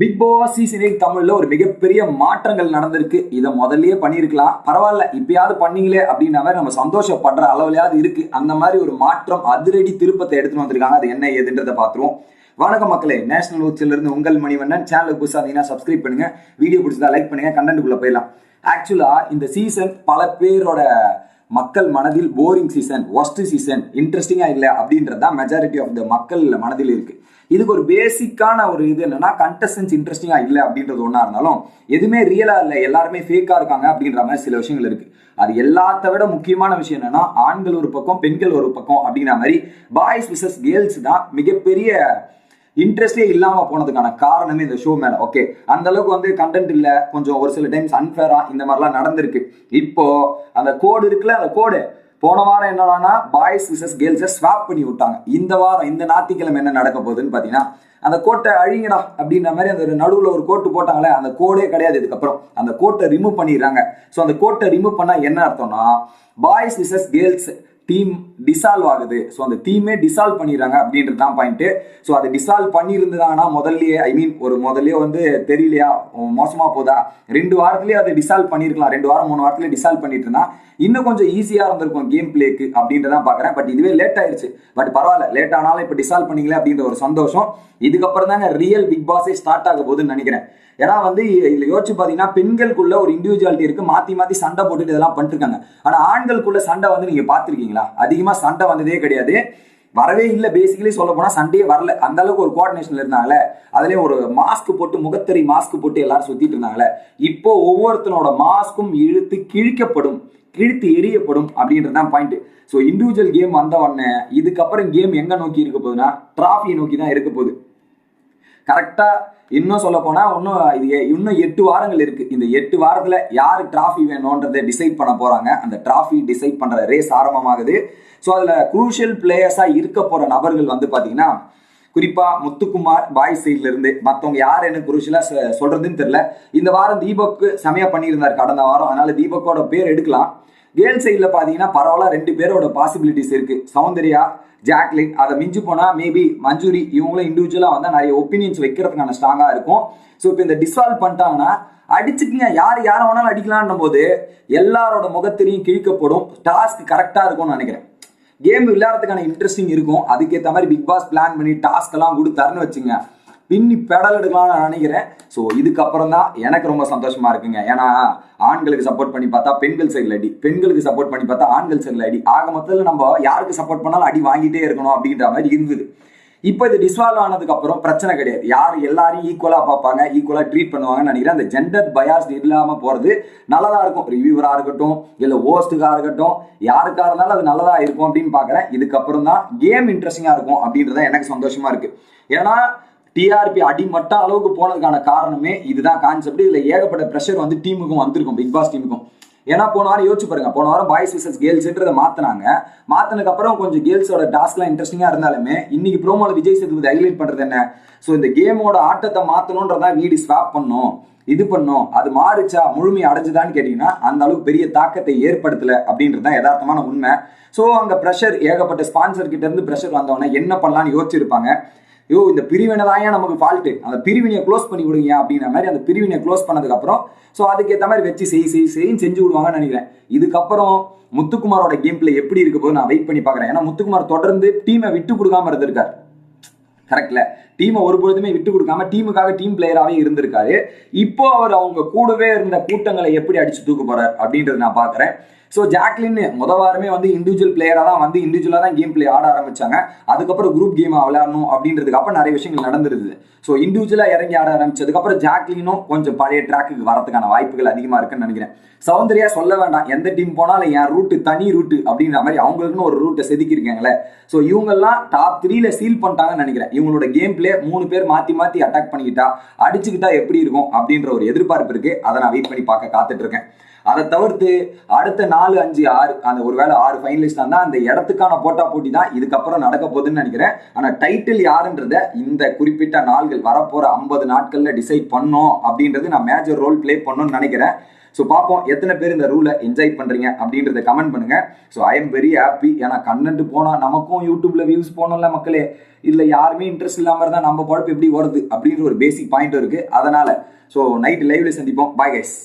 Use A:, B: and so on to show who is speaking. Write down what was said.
A: Big Boss season eight ஒரு மிகப்பெரிய மாற்றங்கள் நடந்திருக்கு. இதை முதல்லயே பண்ணியிருக்கலாம். பரவாயில்ல இப்பயாவது பண்ணீங்களே அப்படின்ற மாதிரி நம்ம சந்தோஷப்படுற அளவுலையாவது இருக்கு. அந்த மாதிரி ஒரு மாற்றம் அதிரடி திருப்பத்தை எடுத்துட்டு வந்திருக்காங்க. அது என்ன ஏதுன்றதை பார்த்துருவோம். வணக்கம் மக்களே. நேஷனல் ஊச்சில இருந்து உங்கள் மணிவண்ணன். சேனலுக்கு புதுசாக இருந்தீங்கன்னா சப்ஸ்கிரைப் பண்ணுங்க. வீடியோ பிடிச்சதா லைக் பண்ணுங்க. கண்டென்ட்டுக்குள்ள போயிடலாம். ஆக்சுவலா இந்த சீசன் பல பேரோட மக்கள் மனதில் போரிங் சீசன் ஒஸ்ட் சீசன் இன்ட்ரெஸ்டிங்காக இல்லை அப்படின்றது தான் மெஜாரிட்டி ஆஃப் த மக்கள் மனதில் இருக்குது இதுக்கு ஒரு பேசிக்கான ஒரு இது என்னன்னா கண்டஸ்டன்ஸ் இன்ட்ரெஸ்டிங்காக இல்லை அப்படின்றது ஒன்றா இருந்தாலும் எதுவுமே ரியலாக இல்லை எல்லாருமே ஃபேக்காக இருக்காங்க அப்படின்ற மாதிரி சில விஷயங்கள் இருக்குது அது எல்லாத்த விட முக்கியமான விஷயம் என்னன்னா ஆண்கள் ஒரு பக்கம் பெண்கள் ஒரு பக்கம் அப்படிங்கிற மாதிரி பாய்ஸ் விசஸ் கேர்ள்ஸ் தான் மிகப்பெரிய இன்ட்ரெஸ்டே இல்லாமல் போனதுக்கான காரணமே இந்த ஷோ மேலே. ஓகே அந்த அளவுக்கு வந்து கண்டென்ட் இல்லை. கொஞ்சம் ஒரு சில டைம்ஸ் அன்ஃபேராக இந்த மாதிரிலாம் நடந்திருக்கு. இப்போ அந்த கோடு இருக்குல்ல அந்த கோடு போன வாரம் என்னடானா பாய்ஸ் விசஸ் கேர்ள்ஸை ஸ்வாப் பண்ணி விட்டாங்க. இந்த வாரம் இந்த ஞாயிற்றுக்கிழமை என்ன நடக்க போகுதுன்னு பார்த்தீங்கன்னா அந்த கோட்டை அழிங்கடா அப்படின்ற மாதிரி அந்த நடுவில் ஒரு கோட்டு போட்டாங்களே அந்த கோடே கிடையாது இதுக்கப்புறம். அந்த கோட்டை ரிமூவ் பண்ணிடுறாங்க. ஸோ அந்த கோட்டை ரிமூவ் பண்ணால் என்ன அர்த்தம்னா boys versus girls team dissolve ஆகுது. ஸோ அந்த டீமே டிசால்வ் பண்ணிடுறாங்க அப்படின்றது தான் பாயிண்ட்டு ஸோ அதை டிசால்வ் பண்ணியிருந்ததாங்கன்னா முதல்லயே? ஐ மீன் ஒரு முதல்லயே வந்து தெரியலையா? மோசமாக போதா? ரெண்டு வாரத்துலேயே அதை டிசால்வ் பண்ணியிருக்கலாம். ரெண்டு வாரம் மூணு வாரத்துலேயே டிசால்வ் பண்ணிட்டு இருந்தா இன்னும் கொஞ்சம் ஈஸியாக இருந்திருக்கும் கேம் பிளேக்கு அப்படின்றதான் பார்க்குறேன். பட் இதுவே லேட் ஆயிடுச்சு பட் பரவாயில்ல லேட் ஆனாலும் இப்போ டிசால்வ் பண்ணிங்களே அப்படின்ற ஒரு சந்தோஷம். இதுக்கப்புறம் தாங்க ரியல் பிக் பாஸே ஸ்டார்ட் ஆக போகுதுன்னு நினைக்கிறேன். ஏன்னா வந்து இதில் யோசிச்சு பார்த்தீங்கன்னா பெண்களுக்குள்ள ஒரு இண்டிவிஜுவாலிட்டி இருக்கு. மாற்றி மாற்றி சண்டை போட்டுட்டு இதெல்லாம் பண்ணிட்டு இருக்காங்க ஆனால் ஆண்களுக்குள்ள சண்டை வந்து நீங்கள் பார்த்துருக்கீங்க பாத்திருக்கீங்களா அதிகமா சண்டை வந்ததே கிடையாது. வரவே இல்லை. பேசிக்கலி சொல்ல போனா சண்டையே வரல. அந்த அளவுக்கு ஒரு கோஆர்டினேஷன்ல இருந்தாங்களே அதுலேயும் ஒரு மாஸ்க் போட்டு முகத்தறி மாஸ்க் போட்டு எல்லாரும் சுத்திட்டு இருந்தாங்களே இப்போ ஒவ்வொருத்தனோட மாஸ்க்கும் இழுத்து கிழிக்கப்படும் கிழித்து எரியப்படும் அப்படின்றது தான் பாயிண்ட் ஸோ இண்டிவிஜுவல் கேம் வந்த உடனே இதுக்கப்புறம் கேம் எங்க நோக்கி இருக்க போகுதுன்னா டிராஃபியை நோக்கி தான் இருக்க போகுது. கரெக்டா இன்னும் சொல்ல போனால் இன்னும் இது இன்னும் எட்டு வாரங்கள் இருக்கு. இந்த எட்டு வாரத்துல யாரு டிராஃபி வேணுன்றதை டிசைட் பண்ண போறாங்க. அந்த டிராஃபி டிசைட் பண்ற ரேஸ் ஆரம்பமாகுது. ஸோ அதுல குரூஷியல் பிளேயர்ஸா இருக்க போற நபர்கள் வந்து பாத்தீங்கன்னா குறிப்பா முத்துக்குமார் பாய் சைட்ல இருந்து மத்தவங்க யார் என்ன குரூஷியலா சொல்றதுன்னு தெரியல. இந்த வாரம் தீபக்கு செமையா பண்ணியிருந்தார் கடந்த வாரம். அதனால தீபக்கோட பேர் எடுக்கலாம். கேர்ள் சைடில் பார்த்தீங்கன்னா பரவாயில்ல ரெண்டு பேரோட பாசிபிலிட்டிஸ் இருக்கு. சௌந்தர்யா ஜாக்லின் அதை மிஞ்சு போனால் மேபி மஞ்சூரி இவங்களும் இண்டிவிஜுவலாக வந்தால் நிறைய ஒப்பீனியன்ஸ் வைக்கிறதுக்கான ஸ்ட்ராங்காக இருக்கும். ஸோ இப்போ இந்த டிஸ்வால்வ் பண்ணிட்டாங்கன்னா அடிச்சுக்குங்க. யார் யாரை வேணாலும் அடிக்கலான்னும் போது எல்லாரோட முகத்திலையும் கிழிக்கப்படும். டாஸ்க் கரெக்டாக இருக்கும்னு நினைக்கிறேன். கேம் விளையாடுறதுக்கான இன்ட்ரெஸ்டிங் இருக்கும். அதுக்கேற்ற மாதிரி பிக் பாஸ் பிளான் பண்ணி டாஸ்க் எல்லாம் கொடுத்தாருன்னு வச்சுங்க. பின்னி பெடல் எடுக்கலாம்னு நான் நினைக்கிறேன். ஸோ இதுக்கப்புறம் தான் எனக்கு ரொம்ப சந்தோஷமா இருக்குங்க. ஏன்னா ஆண்களுக்கு சப்போர்ட் பண்ணி பார்த்தா பெண்கள் சைடில் அடி. பெண்களுக்கு சப்போர்ட் பண்ணி பார்த்தா ஆண்கள் சைடில் அடி. ஆக மொத்தத்தில் நம்ம யாருக்கு சப்போர்ட் பண்ணாலும் அடி வாங்கிட்டே இருக்கணும் அப்படின்ற மாதிரி இருந்தது. இப்போ இது டிஸ்வால்வ் ஆனதுக்கு அப்புறம் பிரச்சனை கிடையாது. யார் எல்லாரையும் ஈக்குவலாக பார்ப்பாங்க ஈக்குவலாக ட்ரீட் பண்ணுவாங்கன்னு நினைக்கிறேன். அந்த ஜெண்டர் பயாஸ் இல்லாமல் போகிறது நல்லதாக இருக்கும். ரிவ்யூவராக இருக்கட்டும் இல்லை ஓஸ்ட்டுக்காக இருக்கட்டும் யாருக்காக இருந்தாலும் அது நல்லதாக இருக்கும் அப்படின்னு பார்க்குறேன். இதுக்கப்புறம் தான் கேம் இன்ட்ரெஸ்டிங்காக இருக்கும் அப்படின்றத எனக்கு சந்தோஷமாக இருக்குது ஏன்னா டிஆர்பி அடிமட்ட அளவுக்கு போனதுக்கான காரணமே இதுதான் கான்செப்ட் இதில் ஏகப்பட்ட ப்ரெஷர் வந்து டீமுக்கும் வந்திருக்கும் பிக் பாஸ் டீமுக்கும் ஏன்னா போன வாரம் யோசிச்சு பாருங்க போன வாரம் பாய்ஸ் விசஸ் கேர்ள்ஸ்ன்றத மாத்தினாங்க. மாத்தினதுக்கு அப்புறம் கொஞ்சம் கேர்ள்ஸோட டாஸ்க்லாம் இன்ட்ரெஸ்டிங்கா இருந்தாலுமே இன்னைக்கு ப்ரோமோல விஜய் சேதுபதி ஹைலைட் பண்றது என்ன? ஸோ இந்த கேமோட ஆட்டத்தை மாத்தணுன்றதான் வீடு ஸ்வாப் பண்ணும். இது பண்ணும். அது மாறுச்சா முழுமை அடைஞ்சுதான்னு கேட்டீங்கன்னா அந்த அளவுக்கு பெரிய தாக்கத்தை ஏற்படுத்தல அப்படின்றது தான் யதார்த்தமான உண்மை. ஸோ அங்கே ப்ரெஷர் ஏகப்பட்ட ஸ்பான்சர் கிட்ட இருந்து ப்ரெஷர் வந்தவொடனே என்ன பண்ணலாம்னு யோசிச்சிருப்பாங்க. ஐயோ இந்த பிரிவினை தான் ஏன் நமக்கு ஃபால்ட்டு அந்த பிரிவினையை க்ளோஸ் பண்ணி விடுங்க அப்படின்ற மாதிரி அந்த பிரிவினை க்ளோஸ் பண்ணதுக்கப்புறம் ஸோ அதுக்கேற்ற மாதிரி வச்சு செய் செய் செய்யும் செஞ்சு விடுவாங்கன்னு நினைக்கிறேன். இதுக்கப்புறம் முத்துக்குமாரோட கேம் பிளே எப்படி இருக்க போது நான் வெயிட் பண்ணி பார்க்குறேன். ஏன்னா முத்துக்குமார் தொடர்ந்து டீமை விட்டு கொடுக்காம இருந்திருக்காரு. கரெக்ட்ல டீமை ஒரு பொழுதுமே விட்டு கொடுக்காம டீமுக்காக டீம் பிளேயராகவே இருந்திருக்காரு. இப்போ அவர் அவங்க கூடவே இருந்த கூட்டங்களை எப்படி அடிச்சு தூக்க போறார் அப்படின்றத நான் பார்க்குறேன். ஸோ ஜாக்லின் முத வாரமே வந்து இண்டிவிஜுவல் பிளேயராக தான் வந்து இண்டிவிஜுவலாக தான் கேம் பிளே ஆட ஆரம்பிச்சாங்க. அதுக்கப்புறம் குரூப் கேம் விளையாடணும் அப்படின்றதுக்கு அப்புறம் நிறைய விஷயங்கள் நடந்துருது ஸோ இண்டிவிஜுவலாக இறங்கி ஆட ஆரம்பிச்சதுக்கப்புறம் ஜாக்லினும் கொஞ்சம் பழைய ட்ராக்குக்கு வரதுக்கான வாய்ப்புகள் அதிகமாக இருக்குன்னு நினைக்கிறேன். சௌந்தர்யா சொல்ல வேண்டாம். எந்த டீம் போனாலும் என் ரூட்டு தனி ரூட்டு அப்படின்ற மாதிரி அவங்களுக்குன்னு ஒரு ரூட்டை செதுக்கியிருக்காங்களே. ஸோ இவங்கெல்லாம் டாப் த்ரீல சீல் பண்ணிட்டாங்கன்னு நினைக்கிறேன். இவங்களோட கேம் பிளே மூணு பேர் மாற்றி மாற்றி அட்டாக் பண்ணிக்கிட்டா அடிச்சுக்கிட்டா எப்படி இருக்கும் அப்படின்ற ஒரு எதிர்பார்ப்பு இருக்கு. அதை நான் வெயிட் பண்ணி பார்க்க காத்துட்டு இருக்கேன். அதை தவிர்த்து அடுத்த நாலு அஞ்சு ஆறு அந்த ஒருவேளை ஆறு ஃபைனலிஸ்ட் தான் அந்த இடத்துக்கான போட்டா போட்டி தான் இதுக்கப்புறம் நடக்க போகுதுன்னு நினைக்கிறேன். ஆனா டைட்டில் யாருன்றத இந்த குறிப்பிட்ட நாள்கள் வரப்போற ஐம்பது நாட்கள்ல டிசைட் பண்ணோம் அப்படின்றது நான் மேஜர் ரோல் ப்ளே பண்ணணும்னு நினைக்கிறேன். ஸோ பார்ப்போம் எத்தனை பேர் இந்த ரூலை என்ஜாய் பண்ணுறீங்க அப்படின்றத கமெண்ட் பண்ணுங்கள் so I am very happy ஏன்னா கண்டென்ட் போனால் நமக்கும் யூடியூப்பில் வியூஸ் போகணும்ல மக்களே. இல்லை யாருமே இன்ட்ரெஸ்ட் இல்லாமல் இருந்தால் நம்ம குழப்பம் எப்படி வருது அப்படின்ற ஒரு பேசிக் பாயிண்ட் இருக்குது அதனால் ஸோ நைட் லைவ்ல சந்திப்போம். Bye guys